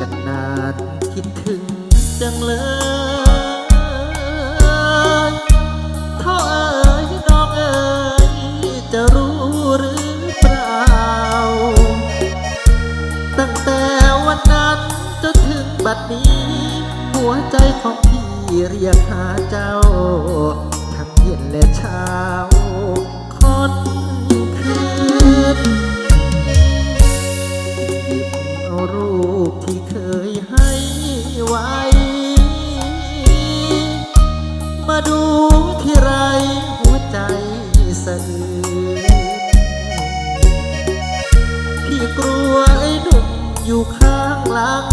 กันนานคิดถึงจังเลยท่อเอ๋ยน้องเอ๋ยจะรู้หรือเปล่า ตั้งแต่วันนั้นจนถึงบัดนี้ หัวใจของพี่เรียกหาเจ้า ทั้งเย็นและเช้า ไว้ มาดูที่ไรหัวใจสะอื้นพี่กลัวไอ้หนุ่มอยู่ข้างหลัง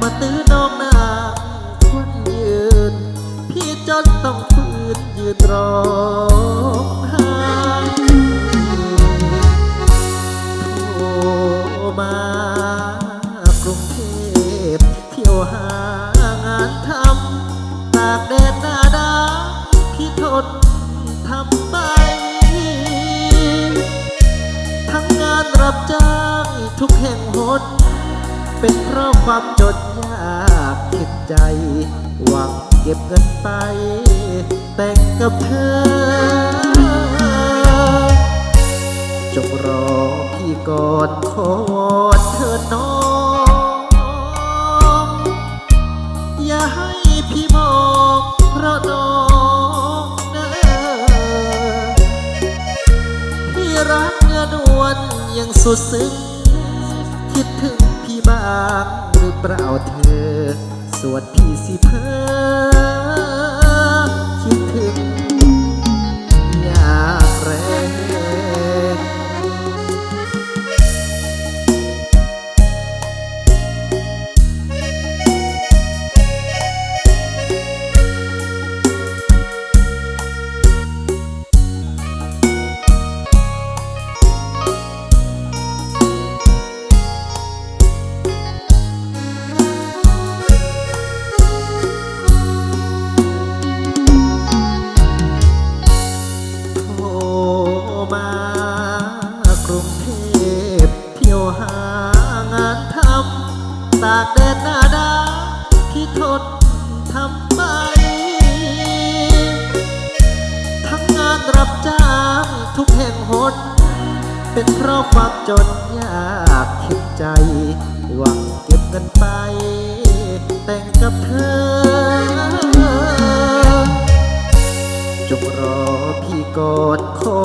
มาตื้อน้องนางคนยืน พี่จนต้องฝืนยืนรอ เป็นเพราะความจนยากคิดใจ หวังเก็บเงินไป แต่งกับเธอ จงรอพี่กอนขอวอนเธอน้อง อย่าให้พี่มองเพราะน้องเนอพี่รักเนื้อนวลยังสุดซึ้งคิดถึง บ้างหรือเปล่าเธอ สวดพี่สิเพ้อคิดถึงอยากแรงากแดดหน้าดำที่ทนทำไปทั้งงานรับจ้างทุกแห่งหน เป็นเพราะความจนยากคิดใจ หวังเก็บเงินไป แต่งกับเธอ จงรอพี่กอดคอ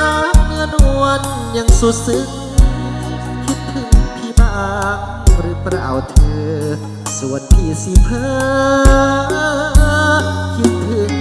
รักเนื้อนวลยังสุดซึ้งคิดถึงพี่บ้างหรือเปล่าเธอ ส่วนที่สิเพ้อคิดถึง